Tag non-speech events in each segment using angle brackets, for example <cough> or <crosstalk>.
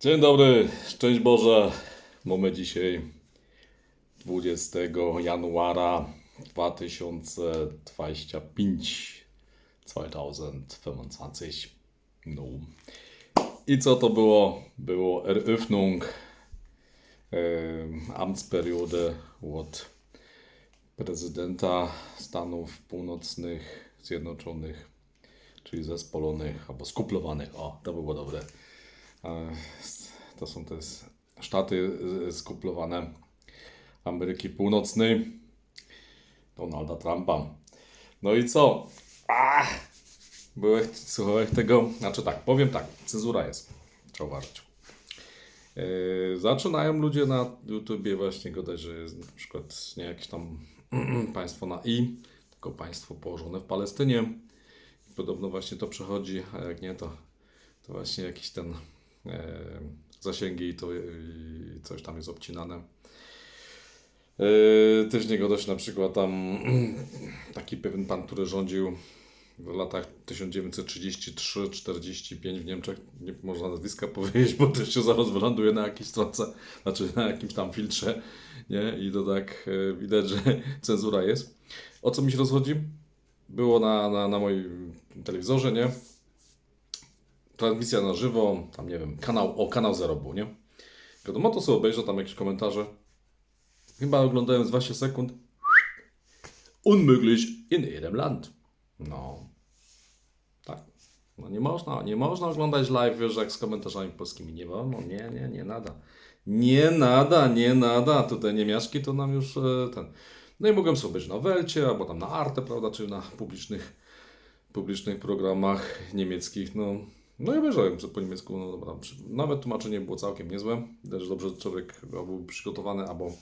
Dzień dobry, szczęść Boże. Mamy dzisiaj 20 januara 2025. 2025. No. I co to było? Było Eröffnung ähm, Amtsperiode od prezydenta Stanów Północnych Zjednoczonych, czyli zespolonych albo skuplowanych. O, to było dobre. E, To są te Sztaty e, skuplowane Ameryki Północnej Donalda Trumpa. No i co? Ach! Byłeś, słuchałeś tego? Znaczy tak, powiem tak, cenzura jest. Trzeba uważać. Yy, zaczynają ludzie na YouTubie właśnie gadać, że jest na przykład nie jakieś tam <clears throat> państwo na I, tylko państwo położone w Palestynie. Podobno właśnie to przechodzi, a jak nie, to, to właśnie jakiś ten e, zasięgi i to i coś tam jest obcinane. E, też nie gadać na przykład tam <clears throat> taki pewien pan, który rządził w latach 1933-45 w Niemczech, nie można nazwiska <laughs> powiedzieć, bo to się zaraz wyląduje na jakiejś stronce, znaczy na jakimś tam filtrze, nie? I to tak e, widać, że <laughs> cenzura jest. O co mi się rozchodzi? Było na, na, na moim telewizorze, nie? Transmisja na żywo, tam nie wiem, kanał, o kanał Zero był, nie? Wiadomo, to sobie obejrzę tam jakieś komentarze. Chyba oglądałem z 20 sekund. Unmöglich in jedem Land. No. Tak. No nie można, nie można oglądać live, wiesz, jak z komentarzami polskimi. Nie wolno, nie, nie, nie nada. Nie nada, nie nada. Tutaj niemiaszki to nam już e, ten. No i mogłem sobie obejrzeć na Welcie, albo tam na Arte, prawda, czy na publicznych, publicznych programach niemieckich, no. No i obejrzałem po niemiecku, no dobra, nawet tłumaczenie było całkiem niezłe. Że dobrze człowiek był przygotowany, albo,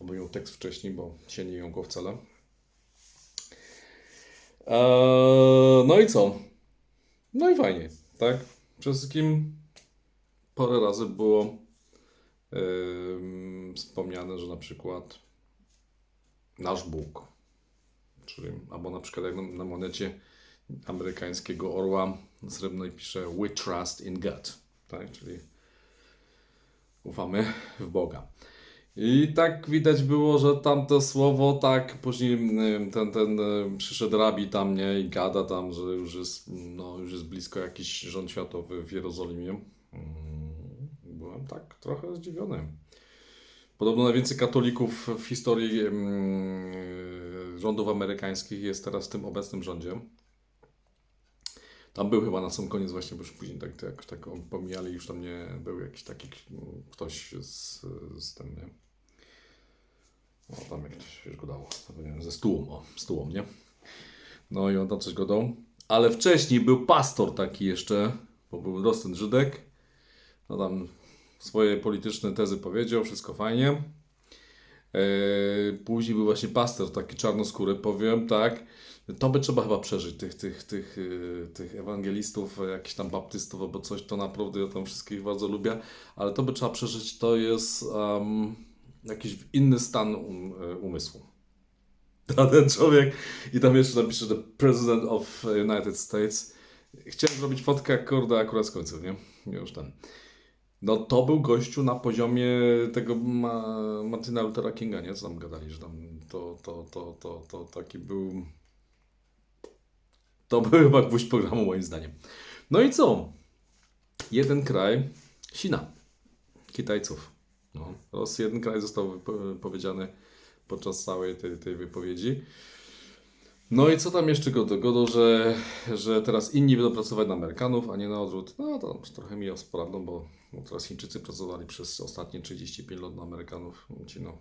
miał tekst wcześniej, bo się nie jąkał wcale. Eee, no i co? No i fajnie, tak? Przede wszystkim parę razy było em, wspomniane, że na przykład nasz Bóg, czyli albo na przykład jak na, na monecie amerykańskiego orła srebrnej pisze We trust in God, tak? Czyli ufamy w Boga. I tak widać było, że tamto słowo, tak, później ym, ten, ten ym, przyszedł rabi tam, nie, i gada tam, że już jest, no, już jest blisko jakiś rząd światowy w Jerozolimie. Mm, Byłem tak trochę zdziwiony. Podobno najwięcej katolików w historii rządów amerykańskich jest teraz w tym obecnym rządzie. Tam był chyba na sam koniec właśnie, bo już później tak, tak, jakoś tak pomijali, już tam nie był jakiś taki mm, ktoś z, z tym, nie? O, tam jak ktoś już go dało, zapomniałem, ze stułą, o, stułą, nie? No i on tam coś go dał. Ale wcześniej był pastor taki jeszcze, bo był Rosten Żydek. No tam swoje polityczne tezy powiedział, wszystko fajnie. Eee, później był właśnie pastor, taki czarnoskóry, powiem, tak. To by trzeba chyba przeżyć, tych, tych, tych, yy, tych ewangelistów, jakichś tam baptystów albo coś, to naprawdę ja tam wszystkich bardzo lubię, ale to by trzeba przeżyć, to jest um, jakiś inny stan um, e, umysłu. <laughs> A ten człowiek, i tam jeszcze napisze The President of United States. Chciałem zrobić fotkę, kurde, akurat z końca, nie? Już ten. No to był gościu na poziomie tego Ma Martina Luthera Kinga, nie? Co tam gadali, że tam to, to, to, to, to taki był... To był <laughs> chyba gwóźdź programu moim zdaniem. No i co? Jeden kraj, China, Kitajców. No, raz jeden kraj został powiedziany podczas całej tej, tej wypowiedzi. No i co tam jeszcze godo? Godo, że, że teraz inni będą pracować na Amerykanów, a nie na odwrót. No to trochę mi bo, bo teraz Chińczycy pracowali przez ostatnie 35 lat na Amerykanów. Ci no,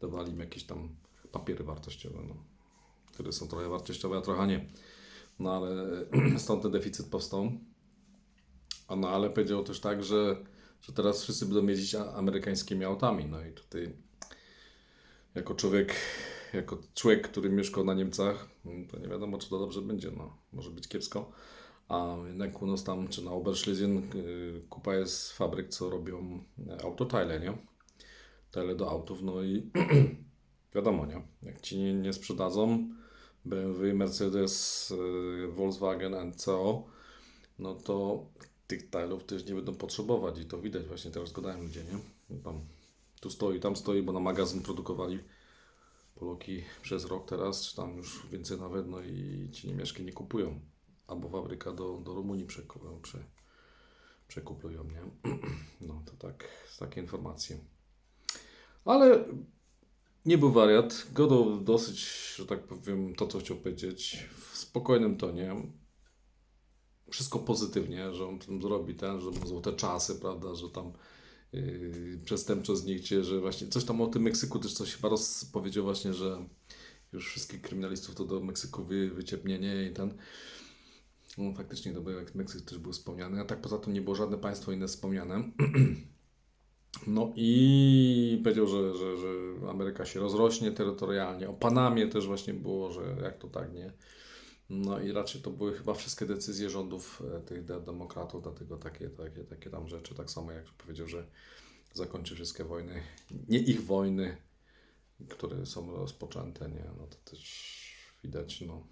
dawali im jakieś tam papiery wartościowe, no, które są trochę wartościowe, a trochę nie. No ale <clears throat> stąd ten deficyt powstał. A no ale powiedział też tak, że, że teraz wszyscy będą jeździć amerykańskimi autami. No i tutaj jako człowiek, jako człowiek, który mieszkał na Niemcach, mm, to nie wiadomo, czy to dobrze będzie. No, może być kiepsko. A jednak u nas tam, czy na Oberschlesien, y, kupa jest fabryk, co robią e, autotile, nie? Tyle do autów, no i <clears throat> wiadomo, nie? Jak ci nie sprzedadzą BMW, Mercedes, y, Volkswagen, NCO, no to tych tilów też nie będą potrzebować i to widać właśnie teraz gadają ludzie, nie? No Tam, tu stoi, tam stoi, bo na magazyn produkowali Poloki przez rok teraz, czy tam już więcej nawet, no i ci niemieszki nie kupują. Albo fabryka do, do Rumunii przekupują, prze, przekuplują, nie? <clears throat> No to tak, takie informacje. Ale nie był wariat. Godał dosyć, że tak powiem, to co chciał powiedzieć, w spokojnym tonie. Wszystko pozytywnie, że on tam zrobi ten, że mu złote czasy, prawda, że tam yy, przestępczość zniknie, że właśnie coś tam o tym Meksyku też coś chyba powiedział właśnie, że już wszystkich kryminalistów to do Meksyku wy, wyciepnienie i ten. No faktycznie to był, jak Meksyk też był wspomniany, a tak poza tym nie było żadne państwo inne wspomniane. <clears throat> No i powiedział, że, że, że Ameryka się rozrośnie terytorialnie. O Panamie też właśnie było, że jak to tak nie. No i raczej to były chyba wszystkie decyzje rządów e, tych de- demokratów, dlatego takie, takie, takie tam rzeczy. Tak samo jak powiedział, że zakończy wszystkie wojny, nie ich wojny, które są rozpoczęte, nie, no to też widać, no.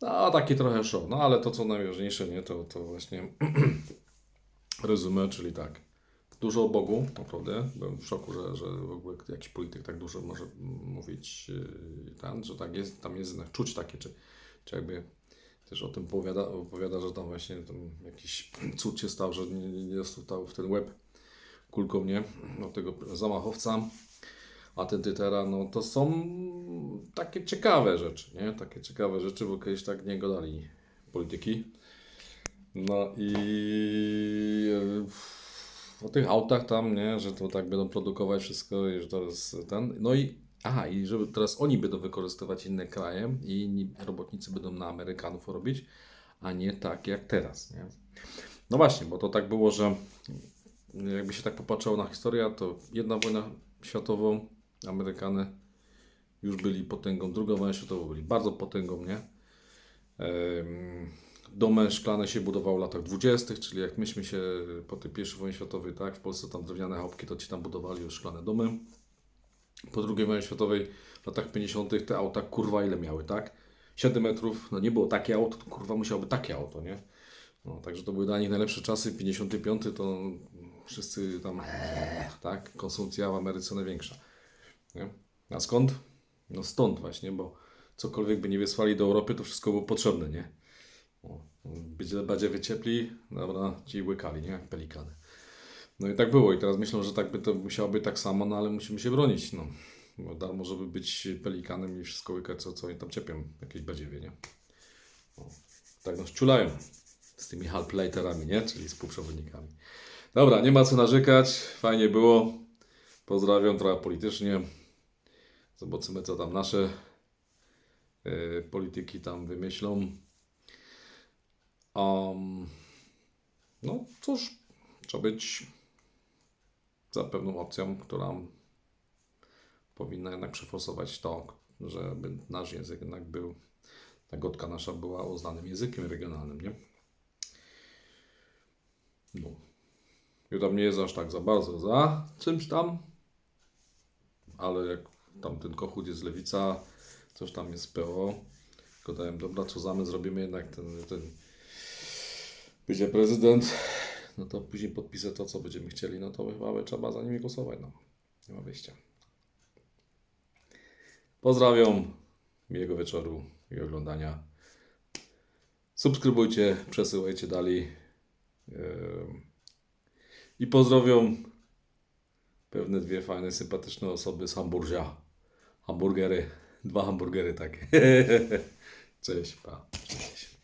No, taki trochę show, no ale to co najważniejsze, nie, to, to właśnie <clears throat> rezumę, czyli tak. Dużo o Bogu, naprawdę. Byłem w szoku, że, że w ogóle jakiś polityk tak dużo może mówić yy, tam, że tak jest, tam jest jednak czuć takie, czy, czy jakby też o tym opowiada, opowiada, że tam właśnie tam jakiś cud się stał, że nie, nie dostał w ten łeb kulką, nie? Od tego zamachowca. A ten Tytera, no to są takie ciekawe rzeczy, nie? Takie ciekawe rzeczy, bo kiedyś tak nie gadali polityki. No i e, o tych autach tam, nie, że to tak będą produkować wszystko i że to jest ten. No i aha, i żeby teraz oni będą wykorzystywać inne kraje i inni robotnicy będą na Amerykanów robić, a nie tak jak teraz, nie? No właśnie, bo to tak było, że jakby się tak popatrzało na historię, to jedna wojna światową, Amerykanie już byli potęgą, druga wojna światowa byli bardzo potęgą, nie? Domy szklane się budowało w latach 20., czyli jak myśmy się po tej pierwszej wojnie światowej, tak, w Polsce tam drewniane chałupki, to ci tam budowali już szklane domy. Po II wojnie światowej w latach 50. te auta kurwa ile miały, tak? 7 metrów, no nie było takie auto, to kurwa musiałoby takie auto, nie? No, także to były dla nich najlepsze czasy. 55 to wszyscy tam, tak? Konsumpcja w Ameryce największa. Nie? A skąd? No stąd właśnie, bo cokolwiek by nie wysłali do Europy, to wszystko było potrzebne, nie? O, być bardziej ciepli, dobra, ci łykali, nie? Jak pelikany. No i tak było. I teraz myślę, że tak by to musiało być tak samo, no ale musimy się bronić, no. Bo darmo, żeby być pelikanem i wszystko łykać, co, co oni tam czepią, jakieś badziewie, nie? Tak nas czulają z tymi half-laterami, nie? Czyli współprzewodnikami. Dobra, nie ma co narzekać, fajnie było. Pozdrawiam trochę politycznie. Zobaczymy, co tam nasze e, polityki tam wymyślą. Um, no cóż, trzeba być za pewną opcją, która powinna jednak przeforsować to, żeby nasz język jednak był, ta gotka nasza była uznanym językiem regionalnym, nie? No. I tam nie jest aż tak za bardzo za czymś tam, ale jak tam ten kochut jest lewica, coś tam jest PO, tylko dałem, dobra, co zamy zrobimy jednak ten, ten będzie prezydent, no to później podpiszę to, co będziemy chcieli, no to chyba trzeba za nimi głosować, no. Nie ma wyjścia. Pozdrawiam, miłego wieczoru i oglądania. Subskrybujcie, przesyłajcie dalej. Ym, I pozdrawiam pewne dwie fajne, sympatyczne osoby z Hamburgia. Hamburgery. Dwa hamburgery takie. <laughs> Cześć, pa. Cześć.